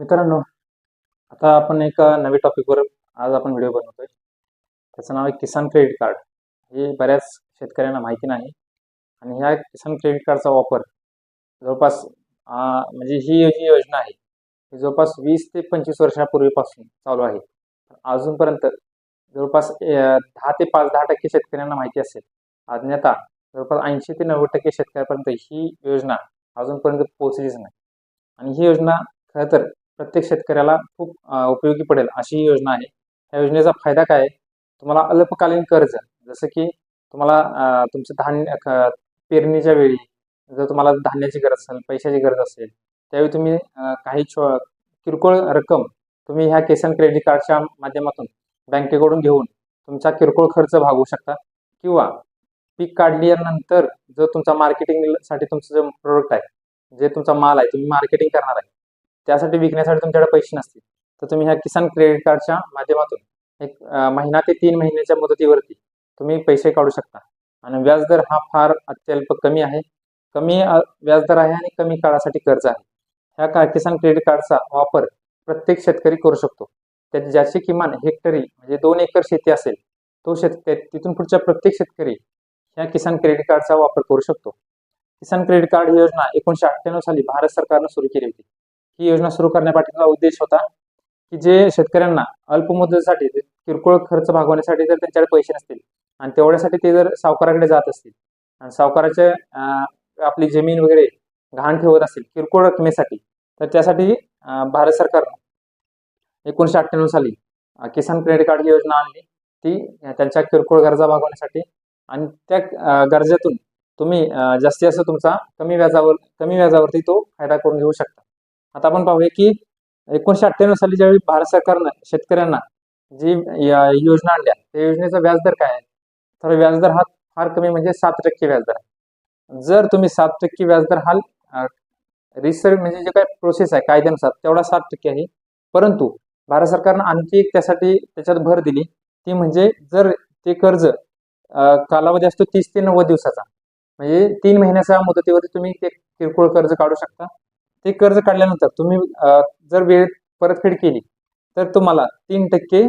मित्रांनो आता आपण एका नवी टॉपिकवर आज आपण व्हिडिओ बनवतोय. त्याचं नाव आहे किसान क्रेडिट कार्ड. हे बऱ्याच शेतकऱ्यांना माहिती नाही. आणि ह्या किसान क्रेडिट कार्डचा वापर जवळपास म्हणजे ही जी योजना आहे ही जवळपास वीस ते पंचवीस वर्षापूर्वीपासून चालू आहे. अजूनपर्यंत जवळपास दहा ते पाच दहा टक्के शेतकऱ्यांना माहिती असेल. अज्ञाता जवळपास ऐंशी ते नव्वद टक्के शेतकऱ्यापर्यंत ही योजना अजूनपर्यंत पोहोचलीच नाही. आणि ही योजना खरं तर प्रत्येक शेतकऱ्याला खूप उपयोगी पडेल अशी ही योजना आहे. या योजनेचा फायदा काय आहे? तुम्हाला अल्पकालीन कर्ज जसं की तुम्हाला तुमचं धान्य क- पेरणीच्या वेळी जर तुम्हाला धान्याची गरज असेल पैशाची गरज असेल त्यावेळी तुम्ही काही छो किरकोळ रक्कम तुम्ही ह्या किसान क्रेडिट कार्डच्या माध्यमातून बँकेकडून घेऊन तुमचा किरकोळ खर्च भागवू शकता. किंवा पीक काढल्यानंतर जो तुमचा मार्केटिंगसाठी तुमचं जो प्रोडक्ट आहे जे तुमचा माल आहे तुम्ही मार्केटिंग करणार आहे त्यासाठी विकण्यासाठी तुमच्याकडे पैसे नसतील. तर तुम्ही ह्या किसान क्रेडिट कार्डच्या माध्यमातून एक महिना ते तीन महिन्याच्या मुदतीवरती तुम्ही पैसे काढू शकता. आणि व्याजदर हा फार अत्यल्प कमी आहे. कमी व्याजदर आहे आणि कमी काळासाठी कर्ज आहे. ह्या का किसान क्रेडिट कार्डचा वापर प्रत्येक शेतकरी करू शकतो. त्या ज्याची किमान हेक्टरी म्हणजे दोन एकर शेती असेल तो शेतकरी तिथून पुढच्या प्रत्येक शेतकरी ह्या किसान क्रेडिट कार्डचा वापर करू शकतो. किसान क्रेडिट कार्ड ही योजना एकोणीशे अठ्ठ्याण्णव साली भारत सरकारनं सुरू केली होती. ही योजना सुरू करण्यापाठीचा उद्देश होता की जे शेतकऱ्यांना अल्प मुदतीसाठी किरकोळ खर्च भागवण्यासाठी जर त्यांच्याकडे पैसे नसतील आणि तेवढ्यासाठी ते जर सावकाराकडे जात असतील आणि सावकाराचे आपली जमीन वगैरे गहाण ठेवत असतील किरकोळ रकमेसाठी तर त्यासाठी भारत सरकारनं एकोणीशे अठ्ठ्याण्णव साली किसान क्रेडिट कार्ड ही योजना आणली. ती त्यांच्या किरकोळ गरजा भागवण्यासाठी आणि त्या गरजेतून तुम्ही जास्तीत जास्त तुमचा कमी व्याजावर कमी व्याजावरती तो फायदा करून घेऊ शकता. आता आपण पाहूया की एकोणीशे अठ्ठ्याण्णव साली ज्यावेळी भारत सरकारनं शेतकऱ्यांना जी या योजना आणल्या त्या योजनेचा व्याजदर काय आहे? तर व्याजदर हा फार कमी म्हणजे सात टक्के व्याजदर आहे. जर तुम्ही सात टक्के व्याजदर हा रिसर्च म्हणजे जे काय प्रोसेस आहे कायद्यानुसार तेवढा सात टक्के आहे. परंतु भारत सरकारनं आणखी एक त्यासाठी त्याच्यात भर दिली ती म्हणजे जर ते कर्ज कालावधी असतो तीस ते नव्वद दिवसाचा म्हणजे तीन महिन्याच्या मुदतीवरती तुम्ही ते किरकोळ कर्ज काढू शकता. ते कर्ज काढल्यानंतर तुम्ही जर वेळेत परतफेड केली तर तुम्हाला तीन टक्के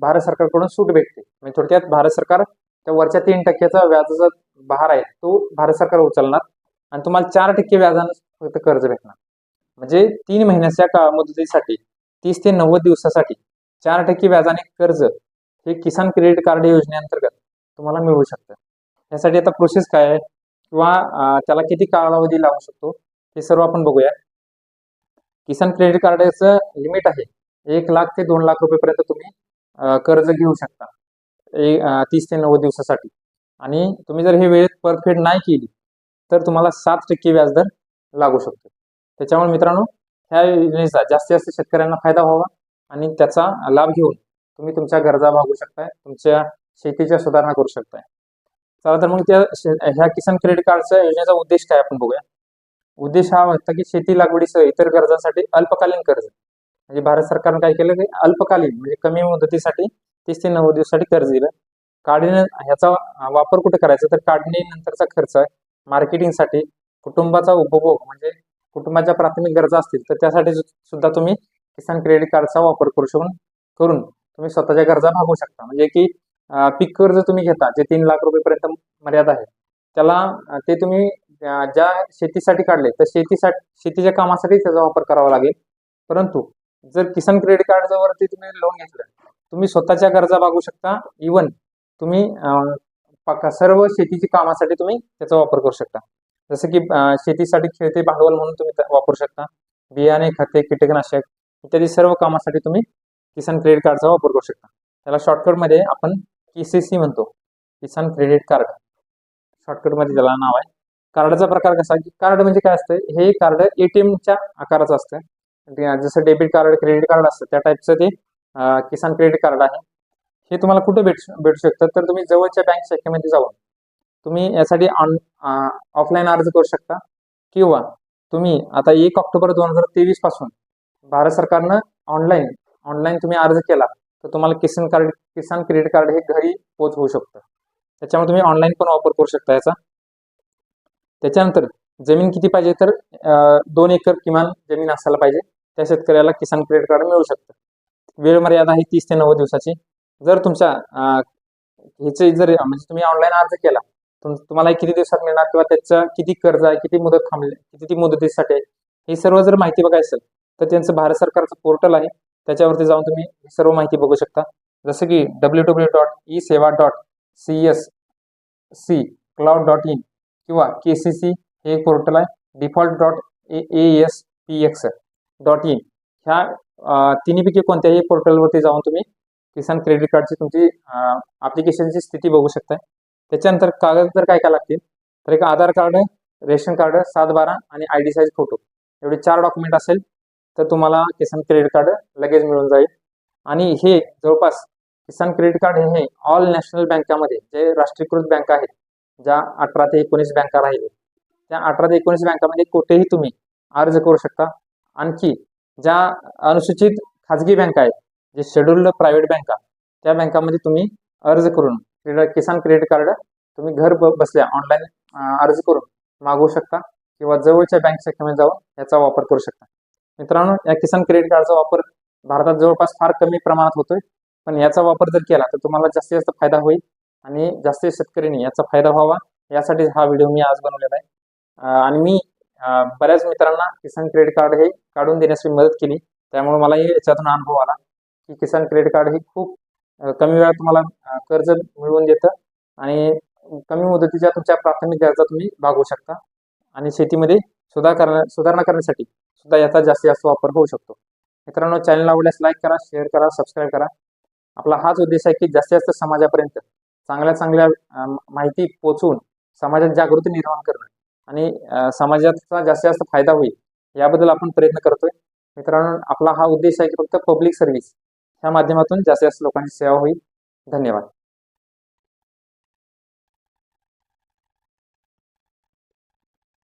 भारत सरकारकडून सूट भेटते. म्हणजे थोडक्यात भारत सरकार त्या वरच्या तीन टक्क्याचा व्याजाचा भार आहे तो भारत सरकार उचलणार आणि तुम्हाला चार टक्के व्याजानं फक्त कर्ज भेटणार. म्हणजे तीन महिन्याच्या का मुदतीसाठी तीस ते नव्वद दिवसासाठी चार टक्के व्याजाने कर्ज हे किसान क्रेडिट कार्ड योजनेअंतर्गत तुम्हाला मिळू शकतं. यासाठी आता प्रोसेस काय आहे? किंवा त्याला किती कालावधी लागू शकतो? हे सर्व आपण बघूया. किसान क्रेडिट कार्डचं लिमिट आहे. एक लाख ते दोन लाख रुपयेपर्यंत तुम्ही कर्ज घेऊ शकता. ए- तीस ते नव्वद दिवसासाठी. आणि तुम्ही जर हे वेळेत परतफेड नाही केली तर तुम्हाला सात टक्के व्याजदर लागू शकतो. त्याच्यामुळे मित्रांनो ह्या योजनेचा जास्तीत जास्त शेतकऱ्यांना फायदा व्हावा आणि त्याचा लाभ घेऊन तुम्ही तुमच्या गरजा भागू शकताय तुमच्या शेतीच्या सुधारणा करू शकताय. चला तर मग त्या ह्या किसान क्रेडिट कार्डच्या योजनेचा उद्देश काय आपण बघूया. उद्देश हा होता की शेती लागवडीसह इतर गरजांसाठी अल्पकालीन कर्ज. म्हणजे भारत सरकारनं काय केलं की अल्पकालीन म्हणजे कमी मुदतीसाठी तीस ते नव्वद दिवसासाठी कर्ज दिलं. काढणे ह्याचा वापर कुठे करायचा? तर काढणीनंतरचा खर्च आहे मार्केटिंगसाठी कुटुंबाचा उपभोग म्हणजे कुटुंबाच्या प्राथमिक गरजा असतील तर त्यासाठी सुद्धा तुम्ही किसान क्रेडिट कार्डचा वापर करू शकून करून तुम्ही स्वतःच्या गरजा भागवू शकता. म्हणजे की पीक कर्ज तुम्ही घेता जे तीन लाख रुपयेपर्यंत मर्यादा आहे. त्याला ते तुम्ही ज्या शेतीसाठी काढले तर शेतीसाठी शेतीच्या कामासाठी त्याचा वापर करावा लागेल. परंतु जर किसान क्रेडिट कार्डवरती तुम्ही लोन घेतलं तुम्ही स्वतःच्या गरजा भागू शकता. इवन तुम्ही सर्व शेतीची कामासाठी तुम्ही त्याचा वापर करू शकता. जसं की शेतीसाठी खेळते भांडवल म्हणून तुम्ही वापरू शकता. बियाणे खते कीटकनाशक इत्यादी सर्व कामासाठी तुम्ही किसान क्रेडिट कार्डचा वापर करू शकता. त्याला शॉर्टकटमध्ये आपण केसीसी म्हणतो. Kisan credit card. शॉर्टकटमध्ये त्याला नाव आहे. कार्डचा प्रकार कसा की कार्ड म्हणजे काय असतं हे कार्ड एटीएमच्या आकाराचं असतं जसं डेबिट कार्ड क्रेडिट कार्ड असतं त्या टाईपचं ते किसान क्रेडिट कार्ड आहे. हे तुम्हाला कुठं भेट भेटू शकतं? तर तुम्ही जवळच्या बँक शाखेमध्ये जाऊन तुम्ही यासाठी ऑन ऑफलाईन अर्ज करू शकता. किंवा तुम्ही आता एक ऑक्टोबर दोन हजार तेवीसपासून भारत सरकारनं ऑनलाईन ऑनलाईन तुम्ही अर्ज केला तर तुम्हाला Kisan card Kisan credit card हे घरी पोच होऊ शकतं. त्याच्यामुळे तुम्ही ऑनलाईन पण वापर करू शकता याचा. त्याच्यानंतर जमीन किती पाहिजे तर दोन एकर किमान जमीन असायला पाहिजे. त्या शेतकऱ्याला किसान क्रेडिट कार्ड मिळू शकतं. वेळ मर्यादा आहे तीस ते नव्वद दिवसाची. जर तुमच्या ह्याचे जर म्हणजे तुम्ही ऑनलाईन अर्ज केला तुम्हाला किती दिवसात मिळणार किंवा त्याचं किती कर्ज आहे किती मुदत थांबली किती ती मुदतीसाठी आहे ही सर्व जर माहिती बघायची असेल तर त्यांचं भारत सरकारचं पोर्टल आहे. त्याच्यावरती जाऊन तुम्ही सर्व माहिती बघू शकता. जसं की W W dot e Seva dot C S C cloud dot in किंवा के सी सी हे एक पोर्टल आहे. Default dot A S P X dot in ह्या तिन्हीपैकी कोणत्याही पोर्टलवरती जाऊन तुम्ही किसान क्रेडिट कार्डची तुमची ॲप्लिकेशनची स्थिती बघू शकता त्याच्यानंतर कागद तर काय काय लागतील? तर एक आधार कार्ड रेशन कार्ड सात बारा आणि आय डी साईज फोटो. एवढे चार डॉक्युमेंट असेल तर तुम्हाला किसान क्रेडिट कार्ड लगेच मिळून जाईल. आणि हे जवळपास किसान क्रेडिट कार्ड हे ऑल नॅशनल बँकामध्ये जे राष्ट्रीयकृत बँक आहेत ज्या अठरा ते एकोणीस बँका राहिले. त्या अठरा ते एकोणीस बँकामध्ये कुठेही तुम्ही अर्ज करू शकता. आणखी ज्या अनुसूचित खाजगी बँका आहेत जे शेड्युल्ड प्रायव्हेट बँका त्या बँकामध्ये तुम्ही अर्ज करून किसान क्रेडिट कार्ड तुम्ही घर ब- बसल्या ऑनलाईन अर्ज करून मागवू शकता किंवा जवळच्या बँक शाखेमध्ये जाऊन याचा वापर करू शकता. मित्रांनो या किसान क्रेडिट कार्डचा वापर भारतात जवळपास फार कमी प्रमाणात होतोय. पण याचा वापर जर केला तर तुम्हाला जास्तीत जास्त फायदा होईल. आणि जास्तीत शेतकऱ्यांनी याचा फायदा व्हावा. यासाठी हा व्हिडिओ मी आज बनवलेला आहे. आणि मी बऱ्याच मित्रांना किसान क्रेडिट कार्ड हे काढून देण्यासाठी मदत केली. त्यामुळे मलाही याच्यातून अनुभव आला की किसान क्रेडिट कार्ड हे खूप कमी वेळात तुम्हाला कर्ज मिळवून देतं आणि कमी मुदतीच्या तुमच्या प्राथमिक गरजा तुम्ही भागवू शकता आणि शेतीमध्ये सुधार करण्या सुधारणा करण्यासाठी सुद्धा याचा जास्तीत जास्त वापर होऊ शकतो. मित्रांनो चॅनल आवडल्यास लाईक करा शेअर करा सबस्क्राईब करा. आपला हाच उद्देश आहे की जास्तीत जास्त समाजापर्यंत चांगल्या चांगल्या माहिती पोचवून समाजात जागृती निर्माण करणं आणि समाजाचा जास्तीत जास्त फायदा होईल याबद्दल आपण प्रयत्न करतोय. मित्रांनो आपला हा उद्देश आहे की फक्त पब्लिक सर्व्हिस ह्या माध्यमातून जास्तीत जास्त लोकांची सेवा होईल. धन्यवाद.